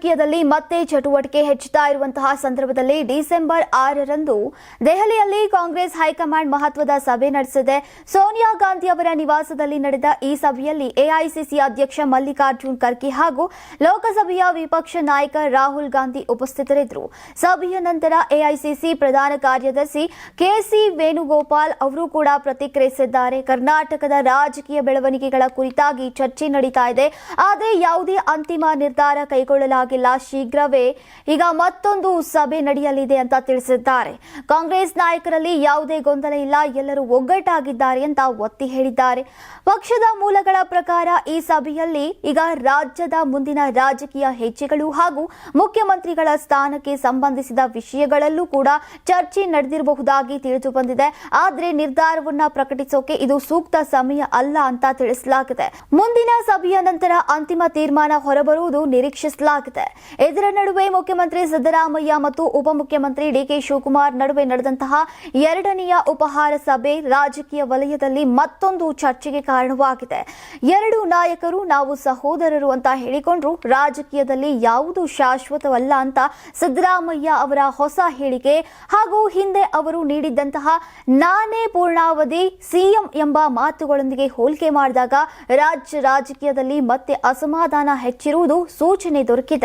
ರಾಜಕೀಯದಲ್ಲಿ ಮತ್ತೆ ಚಟುವಟಿಕೆ ಹೆಚ್ಚುತ್ತಾ ಇರುವಂತಹ ಸಂದರ್ಭದಲ್ಲಿ ಡಿಸೆಂಬರ್ ಆರರಂದು ದೆಹಲಿಯಲ್ಲಿ ಕಾಂಗ್ರೆಸ್ ಹೈಕಮಾಂಡ್ ಮಹತ್ವದ ಸಭೆ ನಡೆಸಿದೆ. ಸೋನಿಯಾ ಗಾಂಧಿ ಅವರ ನಿವಾಸದಲ್ಲಿ ನಡೆದ ಈ ಸಭೆಯಲ್ಲಿ ಎಐಸಿಸಿ ಅಧ್ಯಕ್ಷ ಮಲ್ಲಿಕಾರ್ಜುನ್ ಖರ್ಗೆ ಹಾಗೂ ಲೋಕಸಭೆಯ ವಿಪಕ್ಷ ನಾಯಕ ರಾಹುಲ್ ಗಾಂಧಿ ಉಪಸ್ಥಿತರಿದ್ದರು. ಸಭೆಯ ನಂತರ ಎಐಸಿಸಿ ಪ್ರಧಾನ ಕಾರ್ಯದರ್ಶಿ ಕೆಸಿ ವೇಣುಗೋಪಾಲ್ ಅವರು ಕೂಡ ಪ್ರತಿಕ್ರಿಯಿಸಿದ್ದಾರೆ. ಕರ್ನಾಟಕದ ರಾಜಕೀಯ ಬೆಳವಣಿಗೆಗಳ ಕುರಿತಾಗಿ ಚರ್ಚೆ ನಡೀತಾ ಇದೆ. ಆದರೆ ಯಾವುದೇ ಅಂತಿಮ ನಿರ್ಧಾರ ಕೈಗೊಳ್ಳಲಾಗಿಲ್ಲ ಶೀಘ್ರವೇ ಈಗ ಮತ್ತೊಂದು ಸಭೆ ನಡೆಯಲಿದೆ ಅಂತ ತಿಳಿಸಿದ್ದಾರೆ. ಕಾಂಗ್ರೆಸ್ ನಾಯಕರಲ್ಲಿ ಯಾವುದೇ ಗೊಂದಲ ಇಲ್ಲ. ಎಲ್ಲರೂ ಒಗ್ಗಟ್ಟಾಗಿದ್ದಾರೆ ಅಂತ ಒತ್ತಿ ಹೇಳಿದ್ದಾರೆ. ಪಕ್ಷದ ಮೂಲಗಳ ಪ್ರಕಾರ ಈ ಸಭೆಯಲ್ಲಿ ಈಗ ರಾಜ್ಯದ ಮುಂದಿನ ರಾಜಕೀಯ ಹೆಜ್ಜೆಗಳು ಹಾಗೂ ಮುಖ್ಯಮಂತ್ರಿಗಳ ಸ್ಥಾನಕ್ಕೆ ಸಂಬಂಧಿಸಿದ ವಿಷಯಗಳಲ್ಲೂ ಕೂಡ ಚರ್ಚೆ ನಡೆದಿರಬಹುದಾಗಿ ತಿಳಿದು ಬಂದಿದೆ ಆದರೆ ನಿರ್ಧಾರವನ್ನ ಪ್ರಕಟಿಸೋಕೆ ಇದು ಸೂಕ್ತ ಸಮಯ ಅಲ್ಲ ಅಂತ ತಿಳಿಸಲಾಗಿದೆ. ಮುಂದಿನ ಸಭೆಯ ನಂತರ ಅಂತಿಮ ತೀರ್ಮಾನ ಹೊರಬರುವುದು ನಿರೀಕ್ಷಿಸಲಾಗಿದೆ. ಇದರ ನಡುವೆ ಮುಖ್ಯಮಂತ್ರಿ ಸಿದ್ದರಾಮಯ್ಯ ಮತ್ತು ಉಪಮುಖ್ಯಮಂತ್ರಿ ಡಿಕೆ ಶಿವಕುಮಾರ್ ನಡುವೆ ನಡೆದಂತಹ ಎರಡನೆಯ ಉಪಹಾರ ಸಭೆ ರಾಜಕೀಯ ವಲಯದಲ್ಲಿ ಮತ್ತೊಂದು ಚರ್ಚೆಗೆ ಕಾರಣವಾಗಿದೆ. ಎರಡು ನಾಯಕರು ನಾವು ಸಹೋದರರು ಅಂತ ಹೇಳಿಕೊಂಡ್ರು. ರಾಜಕೀಯದಲ್ಲಿ ಯಾವುದು ಶಾಶ್ವತವಲ್ಲ ಅಂತ ಸಿದ್ದರಾಮಯ್ಯ ಅವರ ಹೊಸ ಹೇಳಿಕೆ ಹಾಗೂ ಹಿಂದೆ ಅವರು ನೀಡಿದ್ದಂತಹ ನಾನೇ ಪೂರ್ಣಾವಧಿ ಸಿಎಂ ಎಂಬ ಮಾತುಗಳೊಂದಿಗೆ ಹೋಲಿಕೆ ಮಾಡಿದಾಗ ರಾಜ್ಯ ರಾಜಕೀಯದಲ್ಲಿ ಮತ್ತೆ ಅಸಮಾಧಾನ ಹೆಚ್ಚಿರುವುದು ಸೂಚನೆ ದೊರಕಿದೆ.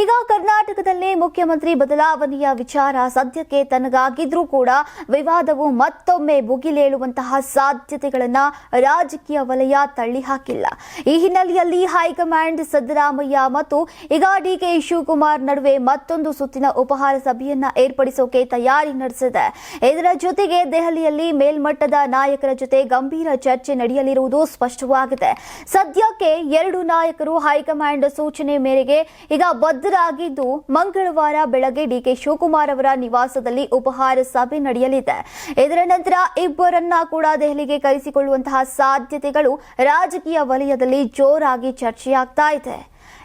ಈಗ ಕರ್ನಾಟಕದಲ್ಲಿ ಮುಖ್ಯಮಂತ್ರಿ ಬದಲಾವಣೆಯ ವಿಚಾರ ಸದ್ಯಕ್ಕೆ ತನಗಾಗಿದ್ರೂ ಕೂಡ ವಿವಾದವು ಮತ್ತೊಮ್ಮೆ ಭುಗಿಲೇಳುವಂತಹ ಸಾಧ್ಯತೆಗಳನ್ನ ರಾಜಕೀಯ ವಲಯ ತಳ್ಳಿ ಹಾಕಿಲ್ಲ ಈ ಹಿನ್ನೆಲೆಯಲ್ಲಿ ಹೈಕಮಾಂಡ್ ಸಿದ್ದರಾಮಯ್ಯ ಮತ್ತು ಈಗ ಡಿಕೆ ಶಿವಕುಮಾರ್ ನಡುವೆ ಮತ್ತೊಂದು ಸುತ್ತಿನ ಉಪಹಾರ ಸಭೆಯನ್ನ ಏರ್ಪಡಿಸೋಕೆ ತಯಾರಿ ನಡೆಸಿದೆ. ಇದರ ಜೊತೆಗೆ ದೆಹಲಿಯಲ್ಲಿ ಮೇಲ್ಮಟ್ಟದ ನಾಯಕರ ಜೊತೆ ಗಂಭೀರ ಚರ್ಚೆ ನಡೆಯಲಿರುವುದು ಸ್ಪಷ್ಟವಾಗಿದೆ. ಸದ್ಯಕ್ಕೆ ಎರಡು ನಾಯಕರು ಹೈಕಮಾಂಡ್ ಸೂಚನೆ ಮೇರೆಗೆ ಈಗ ಬದ್ಧರಾಗಿದ್ದು ಮಂಗಳವಾರ ಬೆಳಗ್ಗೆ ಡಿಕೆ ಶಿವಕುಮಾರ್ ಅವರ ನಿವಾಸದಲ್ಲಿ ಉಪಹಾರ ಸಭೆ ನಡೆಯಲಿದೆ. ಇದರ ನಂತರ ಇಬ್ಬರನ್ನ ಕೂಡ ದೆಹಲಿಗೆ ಕರೆಸಿಕೊಳ್ಳುವಂತಹ ಸಾಧ್ಯತೆಗಳು ರಾಜಕೀಯ ವಲಯದಲ್ಲಿ ಜೋರಾಗಿ ಚರ್ಚೆಯಾಗ್ತಾ ಇದೆ.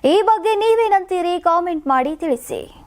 ಈ ಬಗ್ಗೆ ನೀವೇನಂತೀರಿ? ಕಾಮೆಂಟ್ ಮಾಡಿ ತಿಳಿಸಿ.